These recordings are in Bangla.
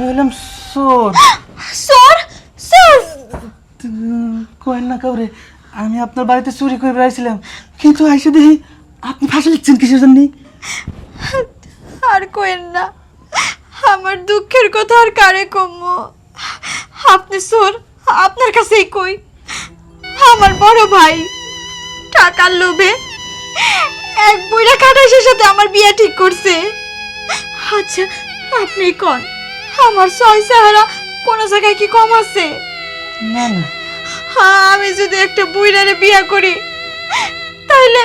আমি হলাম সোর স্যার স্যার কোয়েন না কাউরে আমি আপনার বাড়িতে চুরি করে বেড়াইছিলাম। কিন্তু আইসে দেখি আপনি ফাঁসি লিখছেন কিসের জন্য? আর কোয়েন না আমার দুঃখের কথা আর কারে কম? আপনি সোর আপনার কাছেই কই। আমার বড় ভাই টাকার লোভে এক বুড়া কাটাসের সাথে আমার বিয়ে ঠিক করছে। আচ্ছা আপনি কোন? আমার ছয় সাহারা কোনো জায়গায় কি কম আছে? না না। হ্যাঁ আমি যদি একটা বুইরারে বিয়ে করি তাহলে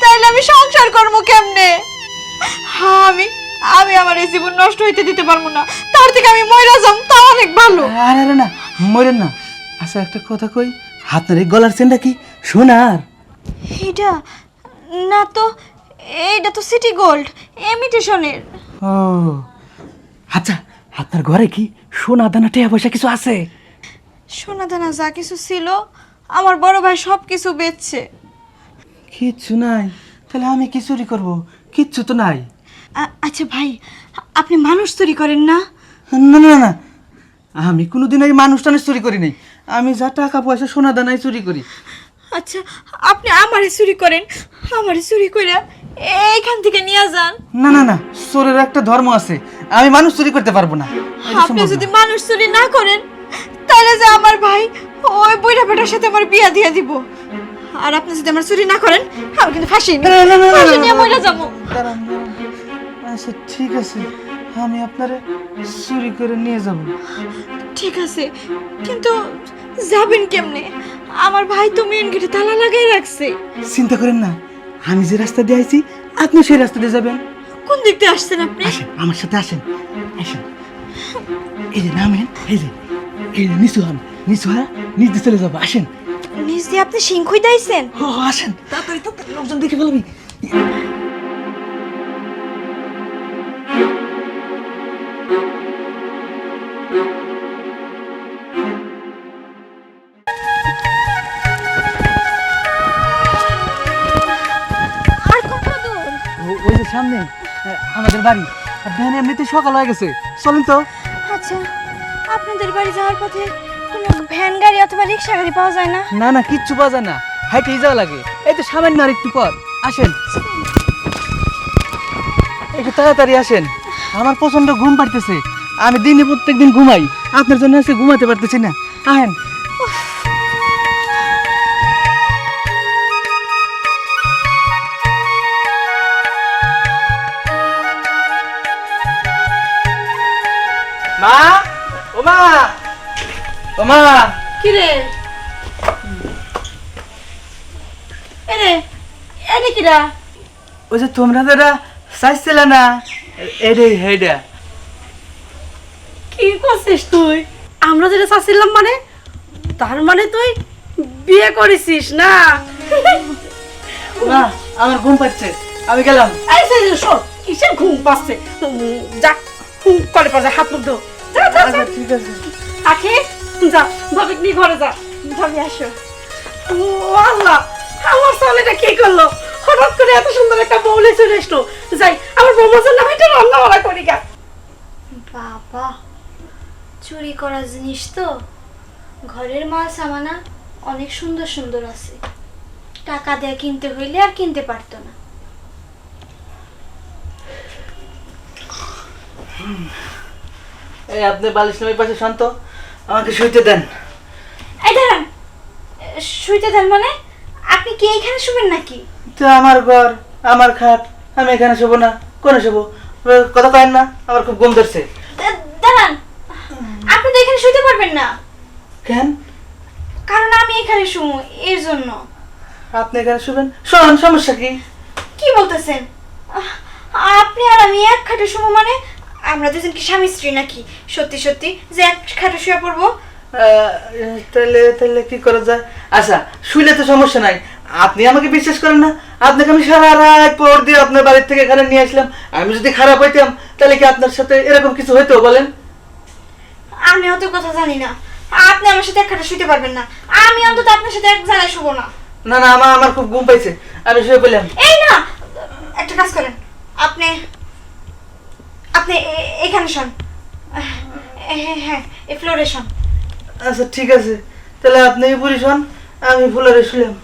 তাইলে আমি সংসার করব কেমনে? হ্যাঁ আমি আমি আমার এই জীবন নষ্ট হইতে দিতে পারব না। তার থেকে আমি মইরা যাম তা অনেক ভালো। আরে আরে না মরেন না। আচ্ছা একটা কথা কই আপনার এই গলার চেনটা কি? সোনার এটা না তো এইটা তো সিটি গোল্ড ইমিটেশনের ও আচ্ছা আপনার ঘরে কি সোনা দানা টেয়া পয়সা কিছু আছে? সোনা দানা যা কিছু ছিল আমার বড় ভাই সব কিছু বেচছে। কিচ্ছু নাই। তাহলে আমি কি চুরি করব? কিচ্ছু তো নাই। আচ্ছা ভাই আপনি মানুষ চুরি করেন না? না না না আমি কোনোদিন এই মানুষটানে চুরি করি নাই। আমি যা টাকা পয়সা সোনা দানাই চুরি করি। আচ্ছা আপনি আমারে চুরি করেন আমারে চুরি করে এইখান থেকে নিয়ে যান। না না না চোরের একটা ধর্ম আছে। আমি মানুষ চুরি করতে পারব না আপনি যদি মানুষ চুরি না করেন তাহলে যে আমার ভাই ওই বুড়া বেটার সাথে আমার বিয়া দিয়ে দিব আর আপনি যদি আমার চুরি না করেন আমি কিন্তু ফাঁসি নিয়ে মরে যাব। আচ্ছা ঠিক আছে আমি আপনারে চুরি করে নিয়ে যাব ঠিক আছে কিন্তু যাবেন কেমনে আমার ভাই তো মেন গেটে তালা লাগাই রাখছে চিন্তা করেন না আমি যে রাস্তা দিয়ে আইছি আপনি সেই রাস্তা দিয়ে যাবেন কোন দিক দিয়ে আসছেন আপনি? আসেন আমার সাথে আসেন আসেন। এই যে নামেন এই যে এই যে নিচু হন নিচু হ্যাঁ নিচ দিয়ে চলে যাব আসেন। নিজ দিয়ে আপনি সিংখুই দাইছেন ও আসেন তাড়াতাড়ি তাড়াতাড়ি লোকজন দেখে ফেলবি। সামনে। আমাদের বাড়ি। আর দেখেন এমনিতে সকাল হয়ে গেছে। চলেন তো। আচ্ছা আপনাদের বাড়ি যাওয়ার পথে কোনো ভ্যান গাড়ি অথবা রিক্সা গাড়ি পাওয়া যায় না? না না কিচ্ছু পাওয়া যায় না। হাইটেই যাওয়া লাগে। এই তো সামান্য আর একটু পর। আসেন। একটু তাড়াতাড়ি আসেন। আমার প্রচণ্ড ঘুম পাড়তেছে। আমি দিনে প্রত্যেক দিন ঘুমাই। আপনার জন্য আজকে ঘুমাতে পারতেছি না। আহেন। মা ও মা ও মা। কি রে? এরে এনে কিরা ওই যে তোমরা যারা চাইছিলে না। এটাই হেডা কি করছিস তুই? আমরা যেটা চাচ্ছিলাম মানে তার মানে তুই বিয়ে করেছিস না? না আমার ঘুম পাচ্ছে। আমি গেলাম। এই শোন কিসের ঘুম পাচ্ছে? উম, যা ঘুম করে যা হাত মুখ ধো। আচ্ছা ঠিক আছে। আখি যা ভাবিক নিয়ে ঘরে যা। ভাবি আসো। ও আল্লাহ আমার ছেলেটা কি করল? হঠাৎ করে এত সুন্দর একটা বউলে চলে আসলো। যাই আমার বৌমার জন্য আমি একটা রান্না বাড়া করি গা। বাবা চুরি করা জিনিস তো। ঘরের মাল সামানা অনেক সুন্দর সুন্দর আছে। টাকা দিয়ে কিনতে হইলে আর কিনতে পারতো না। এই আপনি বালিশ নামের পাশে শান্ত। আমাকে শুইতে দেন। এই দাঁড়ান। শুইতে দেন মানে? আপনি কি এখানে শুবেন নাকি? তো আমার ঘর আমার খাট আমি এখানে শোবো না কোনে শোবো? কথা কয়েন না আমার খুব ঘুম ধরছে। দাঁড়ান। আপনি তো এখানে শুইতে পারবেন না। কেন? কারণ আমি এখানে শুমু এর জন্য। আপনি এখানে শুবেন? শোন সমস্যা কি? কি বলতেছেন? আপনি আর আমি এক খাটে শুমু মানে? আমরা দুজন কি স্বামী স্ত্রী নাকি? সত্যি সত্যি? যে এক খাটে শুয়ে পড়ব? তাহলে তাহলে কি করা যায়? আচ্ছা শুইলে তো সমস্যা নাই। আপনি আমাকে বিশ্বাস করেন না। আপনাকে আমি সারা রাত পর দিয়ে আপনার বাড়ির থেকে এখানে নিয়ে আসলাম। আমি যদি খারাপ হইতাম তাহলে কি আপনার সাথে এরকম কিছু হইতো বলেন? আমি অত কথা জানি না। আপনি আমার সাথে এক খাটে শুইতে পারবেন না। আমি অন্তত আপনার সাথে এক জায়গায় শুবো না। না না আমার আমার খুব ঘুম পাইছে। আমি শুয়ে পড়লাম। এই না! একটা কাজ করেন। আপনি আপনি এ- এখানে শোন। হ্যাঁ এই ফ্লোরে শোন। আচ্ছা ঠিক আছে। তাহলে আপনি পুলিশ হন আমি ফুলারে শুলাম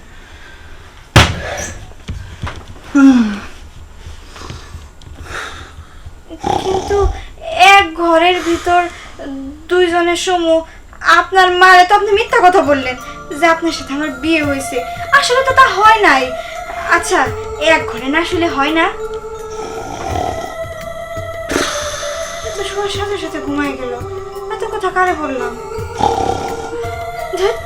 কিন্তু এক ঘরের ভিতর দুইজনের সমূহ আপনার মারে তো আপনি মিথ্যা কথা বললেন যে আপনার সাথে আমার বিয়ে হয়েছে। আসলে তো তা হয় নাই। আচ্ছা এক ঘরে না আসলে হয় না? সাথে সাথে ঘুমাই গেল এত কথা কারে বললাম ধ্যাৎ।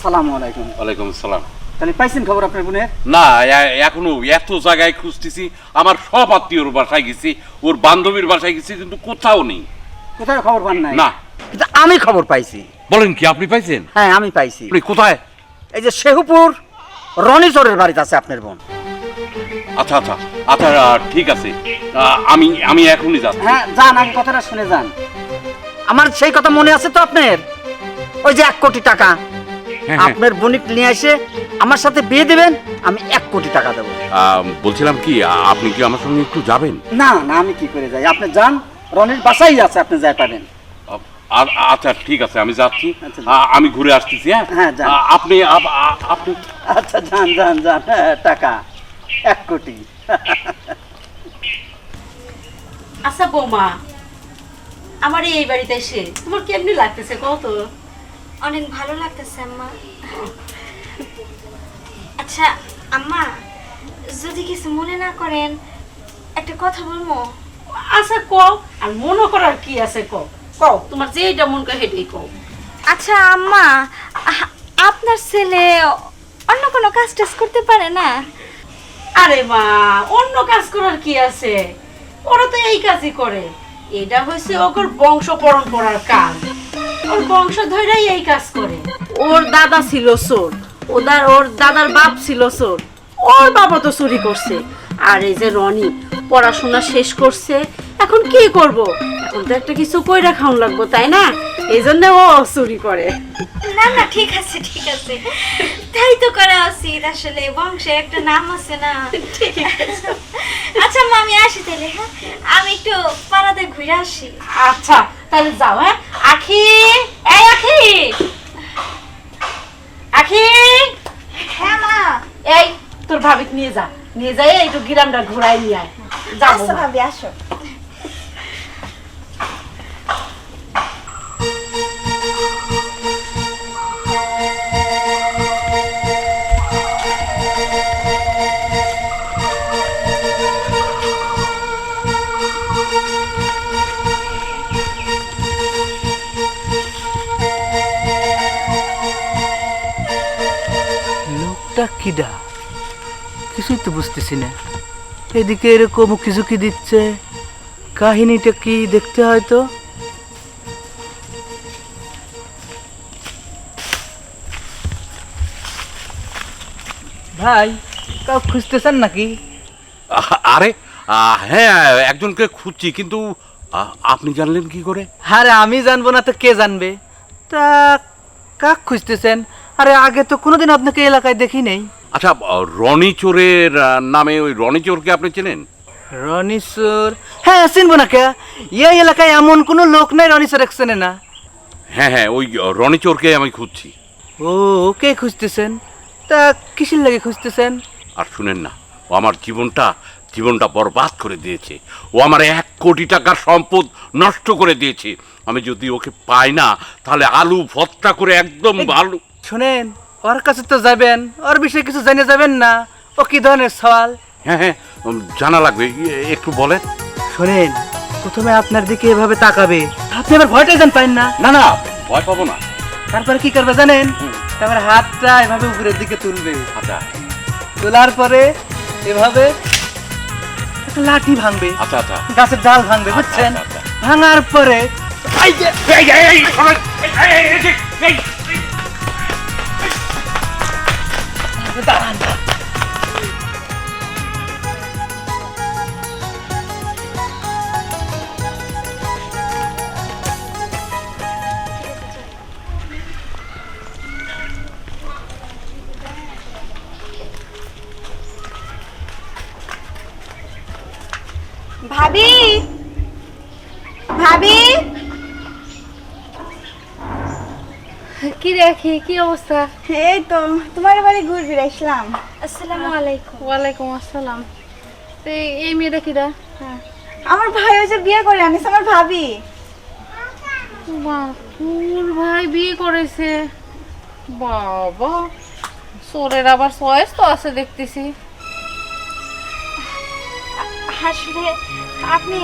আসসালামু আলাইকুম। ওয়ালাইকুম আসসালাম। তাহলে পাইছেন খবর আপনার বোনের না এখনও এত জায়গায় খুঁজতেছি আমার সব আত্মীয়র বাসায় গেছি ওর বান্ধবীর বাসায় গেছি কিন্তু কোথাও নেই। খবর পান নাই? না। কিন্তু আমি খবর পাইছি। বলেন কি আপনি পাইছেন? হ্যাঁ আমি পাইছি। আপনি কোথায়? এই যে শেহুপুর রনিচরের বাড়িতে আছে আপনার বোন। আচ্ছা আচ্ছা আচ্ছা ঠিক আছে। আমি আমি এখনই যাচ্ছি। হ্যাঁ যান আগে কথাটা শুনে যান। আমার সেই কথা মনে আছে তো আপনার? ওই যে এক কোটি টাকা। আপনার বণিক নিয়ে এসে আমার সাথে বিয়ে দিবেন আমি এক কোটি টাকা দেবো। আহ, বলছিলাম কি আ- আপনি কি আমার সঙ্গে একটু যাবেন? না না আমি কি করে যাই? আপনি যান রনির বাসাই আছে আপনি যাই পাবেন আর- আচ্ছা ঠিক আছে আমি যাচ্ছি। আচ্ছা। আ- আমি ঘুরে আসতেছি হ্যাঁ? হ্যাঁ, যান। আ- আপনি আপ- আ- আপনি আচ্ছা যান যান যান হ্যাঁ, টাকা এক কোটি। আচ্ছা বৌমা আমার এই বাড়িতে এসে তোমার কেমনি লাগতেছে কত অনেক ভালো লাগতেছে আম্মা। আচ্ছা আম্মা যদি কিছু মনে না করেন একটা কথা বলব? আচ্ছা কও। আর মনে করার কি আছে কও? কও তোমার যেটা মন করে সেটাই কও। আচ্ছা আম্মা আপনার ছেলে অন্য কোনো কাজ টাজ করতে পারে না? আরে মা অন্য কাজ করার কি আছে? ওরা তো এই কাজই করে। এটা হচ্ছে ওর বংশ পরম্পরার কাজ। ওর বংশ ধরেই এই কাজ করে। ওর দাদা ছিল চোর। ওদার ওর দাদার বাপ ছিল চোর। ওর বাবা তো চুরি করছে। আর এই যে রনি পড়াশোনা শেষ করছে। এখন কি করব? এখন তো একটা কিছু কইরা খাওয়ান লাগবো তাই না? এই জন্য ও চুরি করে। না না ঠিক আছে ঠিক আছে। তাই তো করা উচিত। আসলে বংশের একটা নাম আছে না। আচ্ছা মা আমি আসি তাহলে হ্যাঁ? আমি একটু পাড়াতে ঘুরে আসি। আচ্ছা। তাহলে যাও হ্যাঁ? আখি এই আখি! আখি! হ্যাঁ মা। এই তোর ভাবিক নিয়ে যা। নিয়ে যাই একটু গ্রামটা ঘুরাই নিয়ে আয়। যাব ভাবি আসো। লোকটা কিডা কিছুই তো বুঝতেছি না। এদিকে এরকম কিছু কি দিচ্ছে। কাহিনীটা কি দেখতে হয়তো ভাই কাউ খুঁজতেছেন নাকি? আরে হ্যাঁ একজনকে খুঁজছি কিন্তু আপনি জানলেন কি করে? আরে আমি জানব না তো কে জানবে? তা কাক খুঁজতেছেন? আরে আগে তো কোনোদিন আপনাকে এলাকায় দেখি নেই। আচ্ছা রনি চোরের নামে ওই রনি চোরকে আপনি চেনেন? রনিশ্বর হ্যাঁ চিনবো না কে? এই এলাকায় এমন কোনো লোক নাই রনিশ্বর এক চেনে না। হ্যাঁ হ্যাঁ ওই রনি চোরকে আমি খুঁজছি। ও ওকে খুঁজতেছেন? তা কিসের লাগে খুঁজতেছেন? আর শুনেন না ও আমার জীবনটা জীবনটা বরবাদ করে দিয়েছে। ও আমার এক কোটি টাকার সম্পদ নষ্ট করে দিয়েছে। আমি যদি ওকে পাই না তাহলে আলু ভত্তা করে একদম ভালো শোনেন ওর কাছে তো যাবেন ওর বিষয়ে কিছু জেনে যাবেন না ও কি ধরনের সওয়াল হ্যাঁ হ্যাঁ জানা লাগবে একটু বলেন শোনেন প্রথমে আপনার দিকে এভাবে তাকাবে আপনি আবার ভয়টা জান পাইন না না না ভয় পাবো না তারপরে কি করবে জানেন তারপরে হাতটা এভাবে উপরের দিকে তুলবে আচ্ছা তোলার পরে এভাবে একটা লাঠি ভাঙবে আচ্ছা আচ্ছা গাছের ডাল ভাঙবে বুঝছেন আচ্ছা, আচ্ছা। ভাঙার পরে এই যে এই এই এই দাঁড়ান। ভাবি? ভাবি? কি দেখি? কি অবস্থা? এই তো তোমার বাড়ি ঘুরে ফিরে আসলাম। আসসালামু আলাইকুম। ওয়ালাইকুম আসসালাম। তো এই- মেয়েটা কিরা আমার ভাই ওই যে বিয়ে করে আনিস আমার ভাবি। বাহ তোর ভাই বিয়ে করেছে। বাবা সোরের আবার চয়েস তো আছে দেখতেছি। আসলে আপনি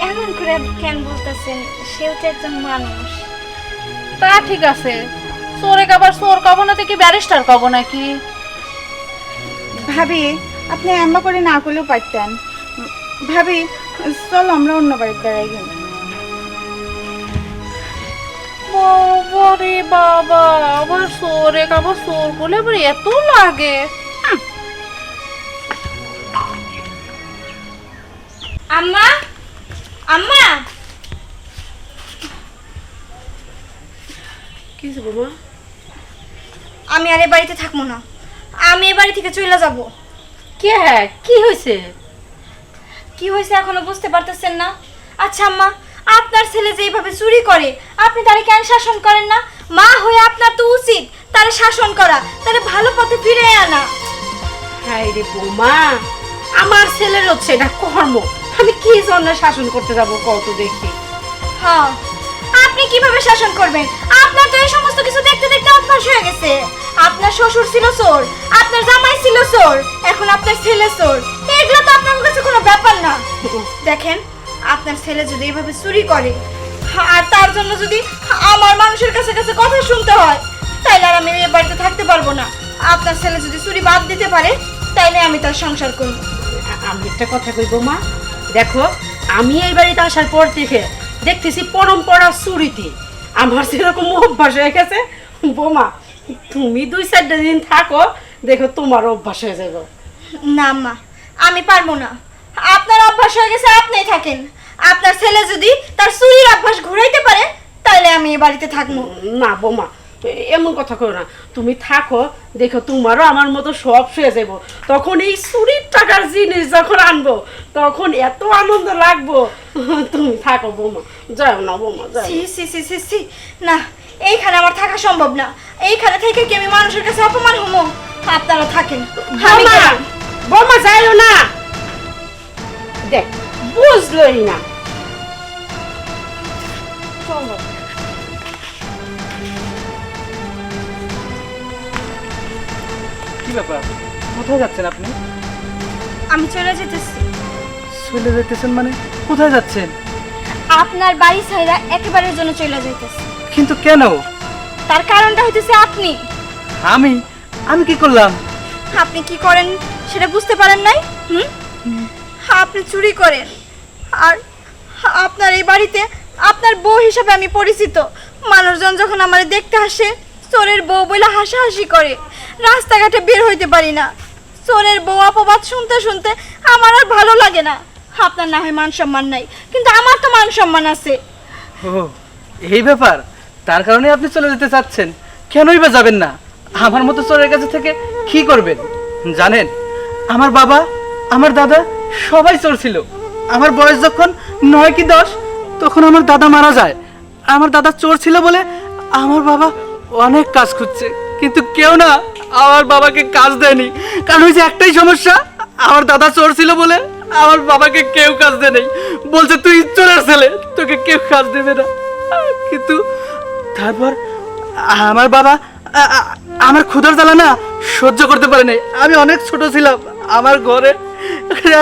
এমন করে কেন বলতেছেন? সেও তো একজন মানুষ। তা ঠিক আছে। সোরে আবার সোর কব না থেকে ব্যারিস্টার কব নাকি? ভাবি আপনি এম্বা করে না করলেও পারতেন। ভাবি চল আমরা অন্য বাড়িতে বেড়াই গেল বাবা রে বাবা আবার সোরে আবার সোর বলে আবার এত লাগে। আম্মা আম্মা। কি বৌমা? আমি আর এ বাড়িতে থাকব না। আমি এ বাড়ি থেকে চলে যাব। কে হ্যাঁ? কি হয়েছে? কি হয়েছে এখনও বুঝতে পারতেছেন না? আচ্ছা আম্মা আপনার ছেলে যে এইভাবে চুরি করে আপনি তারে কেন শাসন করেন না? মা হয়ে আপনার তো উচিত তারে শাসন করা তারে ভালো পথে ফিরে আনা। হাই রে বৌমা আমার ছেলের হচ্ছে এটা কর্ম। আমি কি জন্য শাসন করতে যাব কত দেখি। হ্যাঁ আপনি কীভাবে শাসন করবেন? আপনার তো এই সমস্ত কিছু দেখতে দেখতে অভ্যাস হয়ে গেছে। আপনার শ্বশুর ছিল চোর, আপনার জামাই ছিল চোর, এখন আপনার ছেলে চোর। এগুলো তো আপনার কাছে কোনো ব্যাপার না। দেখেন, আপনার ছেলে যদি এভাবে চুরি করে, আর তার জন্য যদি আমার মানুষের কাছে কাছে কথা শুনতে হয়, তাইলে আর আমি এ বাড়িতে থাকতে পারব না। আপনার ছেলে যদি চুরি বাদ দিতে পারে, তাইলে আমি তার সংসার করব। আমি একটা কথা কই মা? দেখো, আমি এই বাড়িতে আসার পর থেকে দেখতেছি পরম্পরা চুরিতে আমার সেরকম অভ্যাস হয়ে গেছে। বোমা তুমি দুই চারটা দিন থাকো দেখো তোমার অভ্যাস হয়ে যাবে। না মা আমি পারব না। আপনার অভ্যাস হয়ে গেছে আপনি থাকেন। আপনার ছেলে যদি তার চুরির অভ্যাস ঘুরাইতে পারে তাহলে আমি এ বাড়িতে থাকব। না বৌমা এমন কথা করো না। তুমি থাকো দেখো তোমারও আমার মতো সব শুয়ে যাব তখন এই চুরির টাকার জিনিস যখন আনব তখন এত আনন্দ লাগবো। তুমি থাকো বৌমা যাও না বৌমা যাও। সি সি সি সি সি না এইখানে আমার থাকা সম্ভব না। এইখানে থেকে কি আমি মানুষের কাছে অপমান হমো আপনারা থাকেন। বৌমা যাইও না। দেখ বুঝলই না। কি ব্যাপার? কোথায় যাচ্ছেন আপনি? আমি চলে যেতেছি। চলে যেতেছেন মানে? কোথায় যাচ্ছেন? আপনার বাড়ি ছাইরা একেবারের জন্য চলে যাইতেছি। কিন্তু কেন? তার কারণটা হইতেছে আপনি। আমি? আমি কি করলাম? আপনি কি করেন সেটা বুঝতে পারেন নাই? হুম? আপনি চুরি করেন। আর আপনার এই বাড়িতে আপনার বউ হিসাবে আমি পরিচিত। মানুষজন যখন আমার দেখতে আসে চোরের বউ বলে হাসাহাসি করে। রাস্তাঘাটে বের হইতে পারি না। চোরের বউ অপবাদ শুনতে শুনতে আমার আর ভালো লাগে না। আপনার না হয় মান সম্মান নাই, কিন্তু আমার তো মান সম্মান আছে। এই ব্যাপার? তার কারণে আপনি চলে যেতে চাচ্ছেন। কেনই বা যাবেন না? আমার মতো চোরের কাছে থেকে কি করবেন? জানেন, আমার বাবা, আমার দাদা সবাই চোর ছিল। আমার বয়স যখন নয় কি দশ, তখন আমার দাদা মারা যায়। আমার দাদা চোর ছিল বলে আমার বাবা অনেক কাজ খুঁজছে, কিন্তু কেউ না। আমার বাবাকে কাজ দেয়নি। কারণ ওই যে একটাই সমস্যা, আমার দাদা চোর ছিল বলে আমার বাবাকে কেউ কাজ দেয় বলছে, তুই চোরের ছেলে, তোকে কেউ কাজ দেবে না। কিন্তু তারপর আমার বাবা আমার ক্ষুধার জ্বালা না সহ্য করতে পারে নাই। আমি অনেক ছোট ছিলাম, আমার ঘরে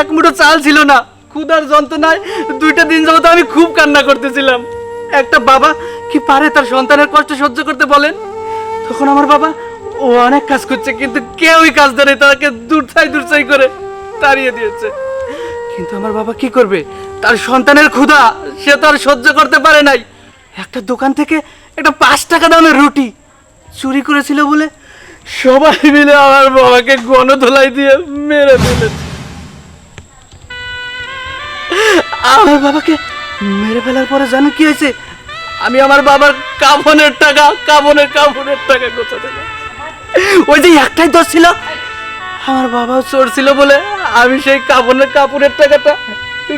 এক মুঠো চাল ছিল না। ক্ষুধার যন্ত্রণায় দুইটা দিন যাবত আমি খুব কান্না করতেছিলাম। একটা বাবা কি পারে তার সন্তানের কষ্ট সহ্য করতে বলেন? তখন আমার বাবা ও অনেক কাজ করছে, কিন্তু কেউই কাজ ধরে তাকে দূরছাই দূরছাই করে তাড়িয়ে দিয়েছে। কিন্তু আমার বাবা কি করবে? তার সন্তানের ক্ষুধা সে তো আর সহ্য করতে পারে নাই। একটা দোকান থেকে একটা পাঁচ টাকা দামের রুটি চুরি করেছিল বলে সবাই মিলে আমার বাবাকে গণধোলাই দিয়ে মেরে ফেলেছে। আমার বাবাকে মেরে ফেলার পরে জানো কি হয়েছে? আমি আমার বাবার কাফনের টাকা, কাফনের কাফনের টাকা না ওই যে একটাই দোষ ছিল? আমার বাবাও চোর ছিল বলে আমি সেই কাপড়ের কাপড়ের টাকাটা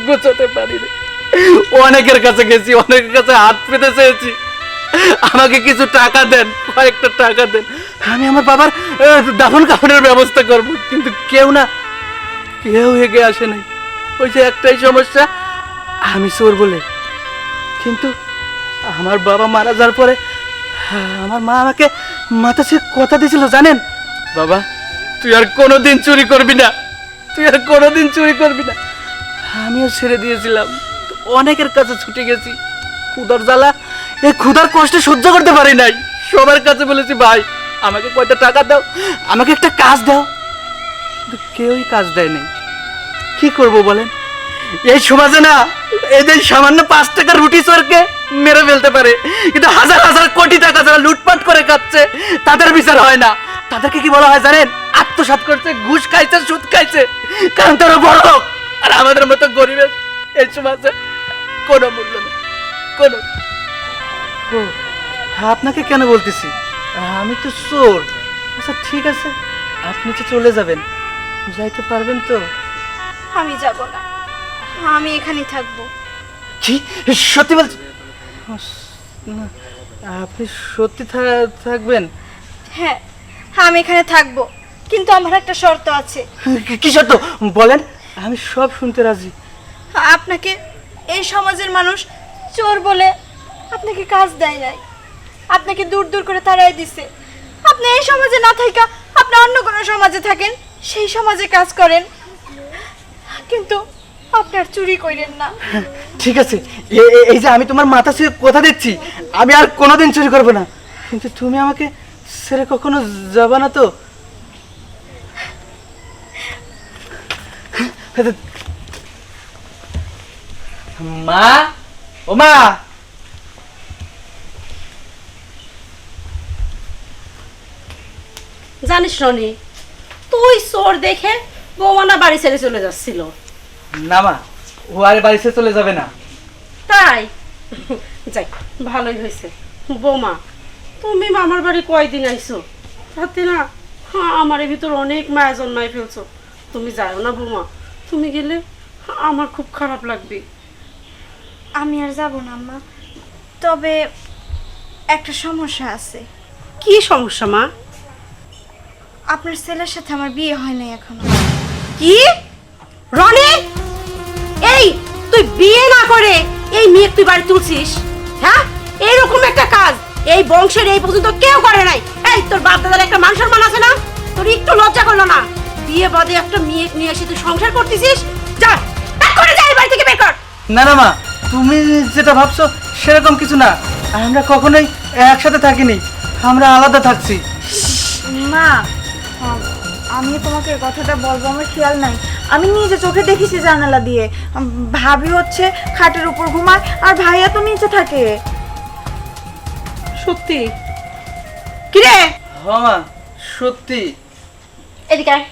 গোছাতে পারিনি। অনেকের কাছে গেছি, অনেকের কাছে হাত পেতে চেয়েছি। আমাকে কিছু টাকা দেন, কয়েকটা টাকা দেন। আমি আমার বাবার দাফন কাপড়ের ব্যবস্থা করব, কিন্তু কেউ না, কেউ হেগে আসে নাই। ওই যে একটাই সমস্যা, আমি চোর বলে। কিন্তু আমার বাবা মারা যাওয়ার পরে আমার মা আমাকে মাথা সে কথা দিয়েছিল, জানেন? বাবা, তুই আর কোনোদিন চুরি করবি না। তুই আর কোনোদিন চুরি করবি না। আমিও ছেড়ে দিয়েছিলাম। অনেকের কাছে ছুটে গেছি। ক্ষুদার জ্বালা, এই ক্ষুদার কষ্ট সহ্য করতে পারি নাই। সবার কাছে বলেছি, ভাই, আমাকে কয়টা টাকা দাও, আমাকে একটা কাজ দাও। কিন্তু কেউই কাজ দেয়নি কি করব বলেন? এই সমাজে না, এই যে সামান্য পাঁচ টাকার রুটি চোরকে মেরে ফেলতে পারে। কিন্তু হাজার হাজার কোটি টাকা যারা লুটপাট করে খাচ্ছে তাদের বিচার হয় না। তাদেরকে কি বলা হয় জানেন? আত্মসাৎ করছে ঘুষ খাইছে সুদ খাইছে। কারণ তারা বড় লোক। আর আমাদের মতো গরিবের এই সমাজে কোনো মূল্য নেই। কোনো। আপনাকে কেন বলতেছি? আমি তো চোর। আচ্ছা ঠিক আছে। আপনি তো চলে যাবেন। যাইতে পারবেন তো? আমি যাব না। আমি এখানেই থাকব। কি? সত্যি বলছি আপনি সত্যি থাকবেন? হ্যাঁ আমি এখানে থাকব কিন্তু আমার একটা শর্ত আছে। কি- সত্য বলেন আমি সব শুনতে রাজি। আপনাকে এই সমাজের মানুষ চোর বলে আপনাকে কাজ দেয় নাই। আপনাকে দূর দূর করে তাড়াই দিছে। আপনি এই সমাজে না থাকা আপনি অন্য কোনো সমাজে থাকেন সেই সমাজে কাজ করেন। কিন্তু আপনার চুরি করেন না। ঠিক আছে এই যে আমি তোমার মাথা ছুঁয়ে কথা দিচ্ছি আমি আর কোনোদিন চুরি করব না। কিন্তু তুমি আমাকে ছেড়ে কখনো যাবে না তো? মা ও মা! জানিস রনি তুই চোর দেখে বৌমানা বাড়ি ছেড়ে চলে যাচ্ছিল। না মা ও আর বাড়িতে চলে যাবে না। তাই? যাই ভালোই হয়েছে। বৌমা তুমি মামার বাড়ি কয়দিন আইছো? তাতে না হ্যাঁ, আমার ভিতর অনেক মায়া জন্মায় ফেলছো। তুমি যাও না বৌমা তুমি গেলে আমার খুব খারাপ লাগবে। আমি আর যাব না আম্মা। তবে একটা সমস্যা আছে। কি সমস্যা মা? আপনার ছেলের সাথে আমার বিয়ে হয় নাই এখনও। কি? রনি? তুই বিয়ে না করে এই মেয়ে তুই বাড়ি তুলছিস? হ্যাঁ? এইরকম একটা কাজ এই বংশের এই পর্যন্ত কেউ করে নাই। এই তোর বাপ দাদার একটা মান সম্মান আছে না? তোর একটু লজ্জা করল না? বিয়ে বাদে একটা মেয়ে নিয়ে এসে তুই সংসার করতেছিস? যা করে যা এই বাড়ি থেকে বের কর। না না মা তুমি যেটা ভাবছ সেরকম কিছু না। আমরা কখনোই একসাথে থাকিনি। আমরা আলাদা থাকছি। মা আমি তোমাকে কথাটা বলব আমার খেয়াল নাই। আমি নিজে চোখে দেখেছি জানালা দিয়ে। উম, ভাবি হচ্ছে খাটের উপর ঘুমায় আর ভাইয়া তো নিচে থাকে। সত্যি? কিরে হ্যাঁ মা সত্যি। এদিকে আয়।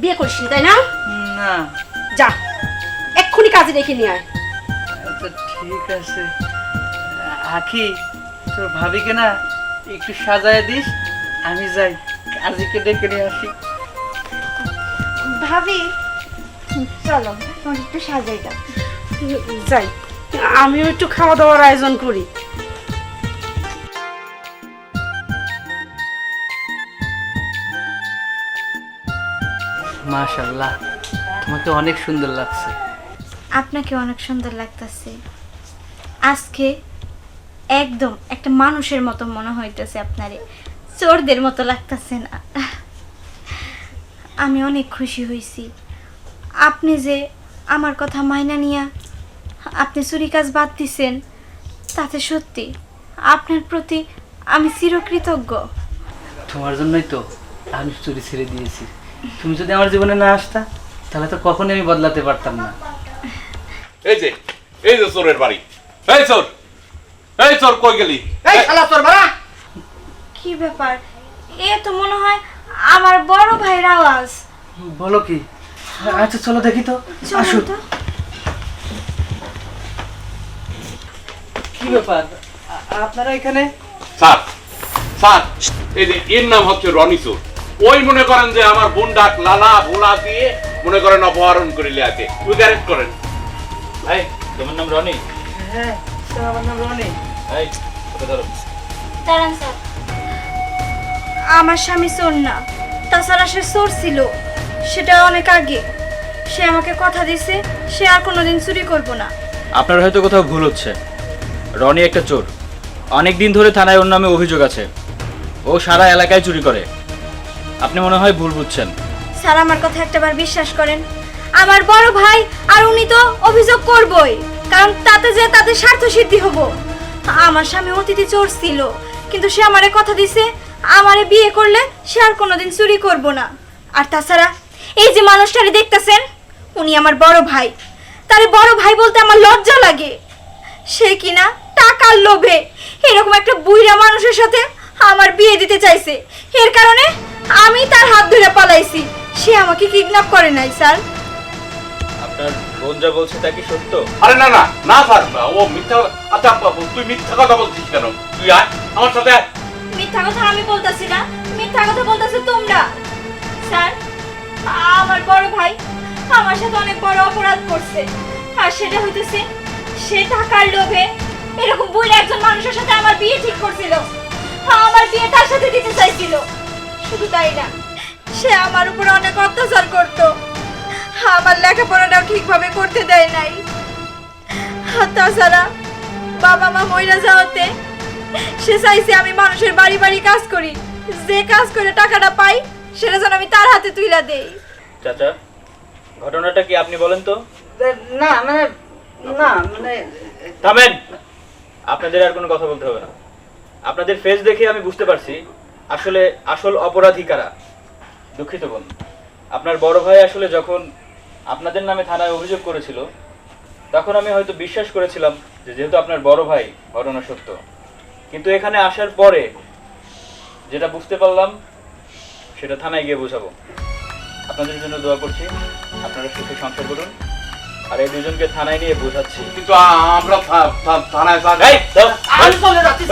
বিয়ে করিস তাই না? না। যা এক্ষুনি কাজে রেখে নিয়ে আয়। আচ্ছা ঠিক আছে। আখি তোর ভাবিকে না একটু সাজায় দিস আমি যাই। কাজীকে ডেকে নিয়ে আসি। ভাবি চলো তোমাকে একটু সাজাই দাও। যাই আমিও একটু খাওয়া দাওয়ার আয়োজন করি। মাশাল্লাহ তোমাকে অনেক সুন্দর লাগছে। আপনাকে অনেক সুন্দর লাগতেছে। আজকে একদম একটা মানুষের মতো মনে হইতেছে আপনারে। চোরদের মতো লাগতেছে না। আমি অনেক খুশি হয়েছি। আপনি যে আমার কথা মাইনা নিয়া আপনি চুরি কাজ বাদ দিছেন তাতে সত্যি আপনার প্রতি আমি চিরকৃতজ্ঞ। তোমার জন্যই তো আমি চুরি ছেড়ে দিয়েছি। তুমি যদি আমার জীবনে না আসতা তাহলে তো কখনোই আমি বদলাতে পারতাম না। এই যে এই যে চোরের বাড়ি। এই চোর এই চোর কই গেলি? এই শালা তোর বাড়া কি ব্যাপার? এ তো মনে হয় আমার বড় ভাইয়ের আওয়াজ। বলো কি? আচ্ছা চলো দেখি তো। আসো তো। কি ব্যাপার? আপনারা এখানে? স্যার স্যার এই যে এর নাম হচ্ছে রনি ওই মনে করেন যে আমার বোন ডাক লালা ভোলা দিয়ে মনে করেন অপহরণ করে লিয়াছে ওই গ্যারেজ করেন। ভাই তোমার নাম রনি? হ্যাঁ স্যার, আমার নাম রনি। এই ওকে ধরো। দাঁড়ান স্যার। আমার স্বামী চোর না। তাছাড়া সে চোর ছিল। সেটা অনেক আগে। সে আমাকে কথা দিছে সে আর কোনোদিন চুরি করব না। আপনার হয়তো কোথাও ভুল হচ্ছে। রনি একটা চোর। অনেক দিন ধরে থানায় ওর নামে অভিযোগ আছে। ও সারা এলাকায় চুরি করে। আপনি মনে হয় ভুল বুঝছেন। স্যার আমার কথা একটাবার বিশ্বাস করেন। আমার বড় ভাই আর উনি তো অভিযোগ করবই। কারণ তাতে যে তাদের স্বার্থ সিদ্ধি হব। আমার স্বামী অতিথি চোর ছিল। কিন্তু সে আমারে কথা দিছে আমারে বিয়ে করলে সে আর কোনোদিন চুরি করব না। আর তাছাড়া এই যে মানুষটারে দেখতেছেন উনি আমার বড় ভাই। তারে বড় ভাই বলতে আমার লজ্জা লাগে। সে কিনা টাকার লোভে এরকম একটা বুইরা মানুষের সাথে আমার বিয়ে দিতে চাইছে। এর কারণে আমি তার হাত ধরে পালাইছি। সে আমাকে কিডন্যাপ করে নাই স্যার। আপনার বোন যা বলছে তা কি সত্য? আরে না না না স্যার ও মিথ্যা আচ্ছা তুই মিথ্যা কথা বলছিস কেন? তুই আয় আমার সাথে। মিথ্যা কথা আমি বলতাছি না। মিথ্যা কথা বলতাছো তোমরা। স্যার, আমার বড় ভাই আমার সাথে অনেক বড় অপরাধ করছে। আর সেটা হইতেছে, সে টাকার লোভে এরকম বুইরা একজন মানুষের সাথে আমার বিয়ে ঠিক করছিল। আমার বিয়ে তার সাথে দিতে চাইছিল। শুধু তাই না, সে আমার উপর অনেক অত্যাচার করত। আমার লেখাপড়াটাও ঠিকভাবে করতে দেয় নাই। তাছাড়া বাবা মা মহিলা যাওয়াতে সে চাইছে আমি মানুষের বাড়ি বাড়ি কাজ করি। যে কাজ করে টাকাটা পাই সেটা যেন আমি তার হাতে তুইলা দেই। চাচা ঘটনাটা কি আপনি বলেন তো? না মানে না মানে থামেন! আপনাদের আর কোনো কথা বলতে হবে না। আপনাদের ফেস দেখে আমি বুঝতে পারছি আসলে আসল অপরাধী কারা। দুঃখিত বোন। আপনার বড় ভাই আসলে যখন আপনাদের নামে থানায় অভিযোগ করেছিল তখন আমি হয়তো বিশ্বাস করেছিলাম যে যেহেতু আপনার বড় ভাই ঘটনা সত্য। কিন্তু এখানে আসার পরে যেটা বুঝতে পারলাম সেটা থানায় গিয়ে বোঝাবো আপনাদের জন্য দোয়া করছি আপনারা সুখে সংসার করুন আর এই দুজনকে থানায় নিয়ে বোঝাচ্ছি কিন্তু আমরা থানায় আমি চলে যাচ্ছি